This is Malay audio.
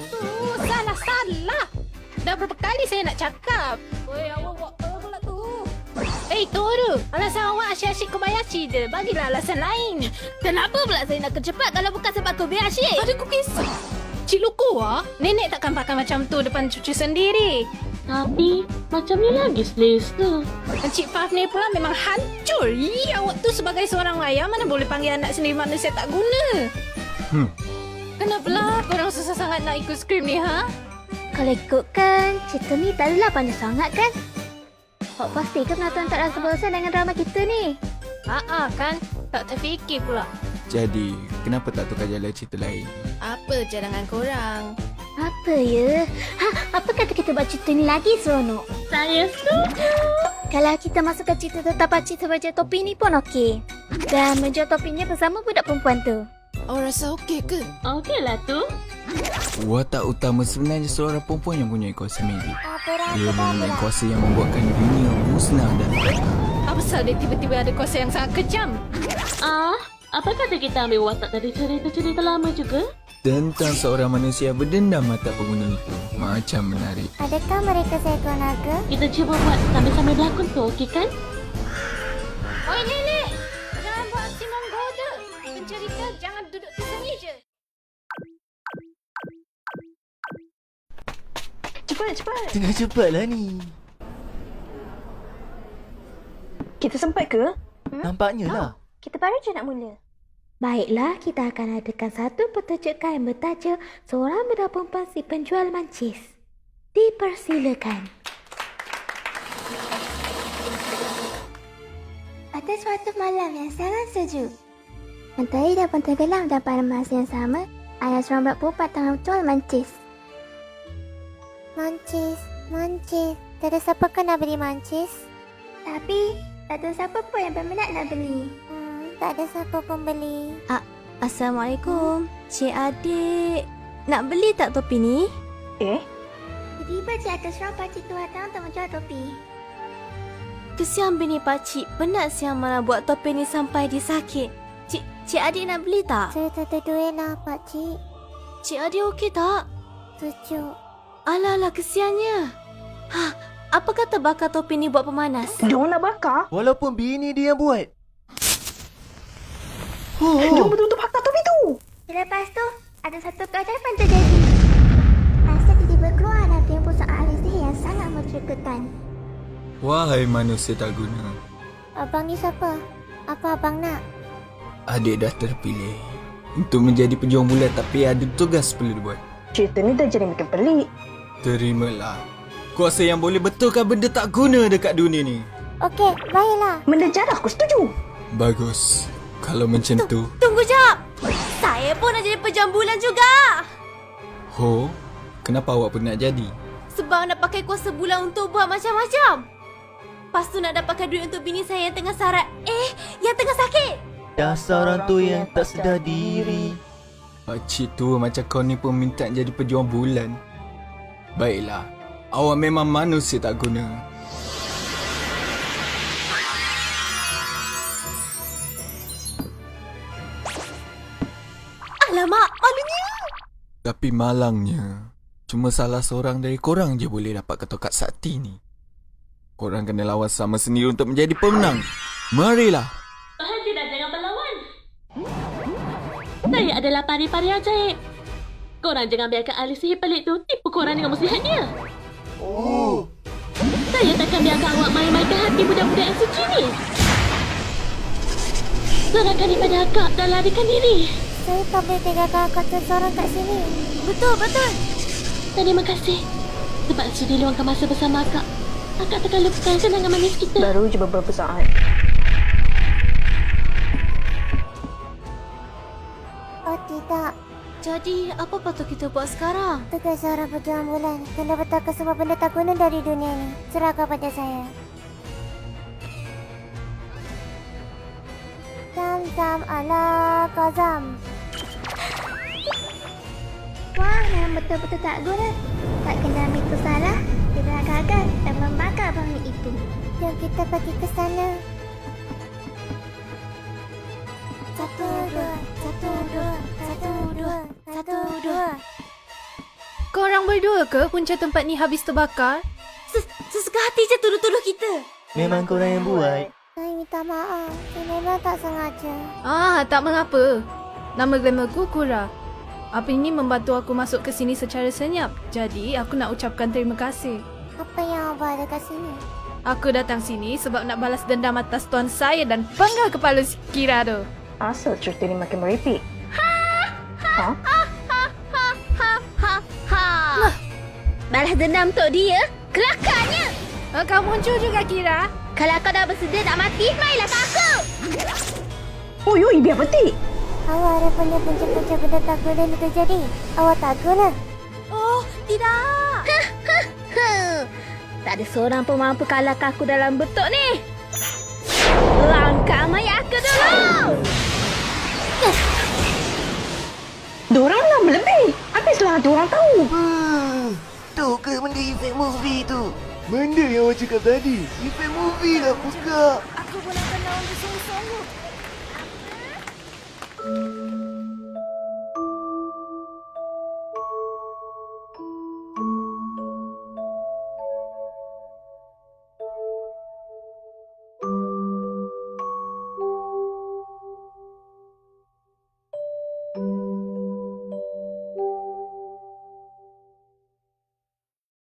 Oh, salah, salah. Dah berapa kali saya nak cakap. Oi, awak buat apa pula tu? Eh, Toru. Alasan awak asyik-asyik Kobayashi je. Bagilah alasan lain. Kenapa pula saya nak kerja cepat kalau bukan sebab asyik? Ada ku kisah. Cik Luku ah, nenek takkan pakai macam tu depan cucu sendiri. Tapi macam ni lagi selesa. Cik Faf ni pula memang hancur. Ih, awak tu sebagai seorang ayah mana boleh panggil anak sendiri manusia tak guna. Hmm. Kenapa lah korang susah sangat nak ikut skrip ni, ha? Kalau ikutkan, cerita ni tak adalah panjang sangat kan? Awak pasti ke penonton tak rasa bosan dengan drama kita ni? Haa kan? Tak terfikir pula. Jadi, kenapa tak tukar jalan cerita lain? Apa cadangan korang? Apa ya? Ha, apa kata kita buat cerita ni lagi seronok? Saya setuju. Kalau kita masukkan cerita tentang pakcik sebagai topi ni pun okey. Dan menjual topinya bersama budak perempuan tu. Awak rasa okey ke? Okeylah tu. Watak utama sebenarnya seorang perempuan yang punya kuasa magic. Dia mempunyai kuasa yang membuatkan dunia musnah dan Apa pasal dia tiba-tiba ada kuasa yang sangat kejam? Ah, apa kata kita ambil watak dari cerita-cerita lama juga? tentang seorang manusia berdendam mata pengguna itu. Macam menarik. Adakah mereka seekor naga? Kita cuba buat sambil-sambil berlakon tu, okey kan? Cepat, cepat. Tengah cepatlah ni. Kita sempat ke? Nampaknya lah. Kita baru je nak mula. Baiklah, kita akan adakan satu pertunjukan yang bertajuk Seorang Budak Perempuan Si Penjual Mancis. Dipersilakan. Pada suatu malam yang sangat sejuk. Mentari dah pun tenggelam dan pada masa yang sama, ada seorang budak perempuan tengah jual mancis. Mancis, mancis. Tak ada siapa kan nak beli mancis? Tapi, tak ada siapa pun yang berminat nak beli. Hmm, tak ada siapa pun beli. Assalamualaikum. Cik adik, nak beli tak topi ni? Tiba-tiba di atas seorang pakcik tua datang untuk menjual topi. Kesian bini pakcik, penat siang malam buat topi ni sampai disakit. Cik, cik adik nak beli tak? Saya tak ada duit lah, pakcik. Cik adik okey tak? Sejuk. Alah alah kesiannya. Ha, apa kata bakar topi ni buat pemanas? Walaupun bini dia yang buat. Oh, Lepas tu, ada satu keajaiban terjadi. Rasa tiba-tiba keluar tiang pusat ahli sihir yang sangat mencegahkan. Wahai manusia tak guna. Abang ni siapa? Apa abang nak? Adik dah terpilih untuk menjadi pejuang bulan tapi ada tugas perlu dibuat. Cerita ni dah jadi makin pelik. Terimalah. Kuasa yang boleh betulkan benda tak guna dekat dunia ni. Okey, baiklah. Benda jarak aku setuju. Bagus. Kalau macam tu, Tunggu jap. Saya pun nak jadi pejuang bulan juga. Ho, kenapa awak pun nak jadi? Sebab nak pakai kuasa bulan untuk buat macam-macam. Lepas tu nak dapatkan duit untuk bini saya yang tengah sarat. Eh, yang tengah sakit. dasar orang tu yang tak sedar diri. Pakcik tua macam kau ni pun minta jadi pejuang bulan. Baiklah, awak memang manusia tak guna. Alamak, malunya. Tapi malangnya, cuma salah seorang dari korang je boleh dapat ketokat sakti ni. Korang kena lawan sama sendiri untuk menjadi pemenang. Marilah. Berhentilah jangan berlawan. Saya adalah pari-pari ajaib. Korang jangan biarkan ahli sihir pelik tu tipu korang dengan muslihat dia. Oh, Saya takkan biarkan awak main-mainkan hati budak-budak yang suci ni. Serahkan daripada akak dan larikan diri. Saya tak boleh tinggalkan kota seorang kat sini. Betul, betul. Terima kasih. Sebab sudi luangkan masa bersama akak. Akak takkan lupakan kenangan manis kita. Baru je beberapa saat. Oh tidak. Jadi, apa patut kita buat sekarang? Tugas seorang pejuang bulan. Kena betulkan semua benda tak guna dari dunia ni. Serahkan pada saya. Zam-zam ala kazam. Wah, memang betul-betul tak guna. Tak kena ambil itu salah. Kita gagal dan membakar bangun itu. Jom kita pergi ke sana. Korang berdua ke punca tempat ni habis terbakar? Sesuka hati je tuduh-tuduh kita. Memang korang yang buat. Saya minta maaf. Saya memang tak sengaja. Ah, tak mengapa. Nama glamourku Kura. Apa ini membantu aku masuk ke sini secara senyap. Jadi, aku nak ucapkan terima kasih. Apa yang abah ada kat sini? Aku datang sini sebab nak balas dendam atas tuan saya dan penggal kepala si Kira tu. Asal cerita ni makin meripik. Balas dendam untuk dia? Kelakarnya! Ah, kau muncul juga Kira. Kalau kau dah bersedia nak mati, mainlah kat aku! Ui, ui, biar petik. Awak ada punya punca-punca benda takut yang terjadi. Awak takut lah. Oh, tidak! tak ada seorang pun mampu kalahkan aku dalam bentuk ni! Langkah mayat aku dulu! Diorang lama lebih. Habislah diorang tahu. Hmm, efek movie tu? Benda yang awak cakap tadi. Efek movie lah buka. Aku pun nak kenal sungguh-sungguh.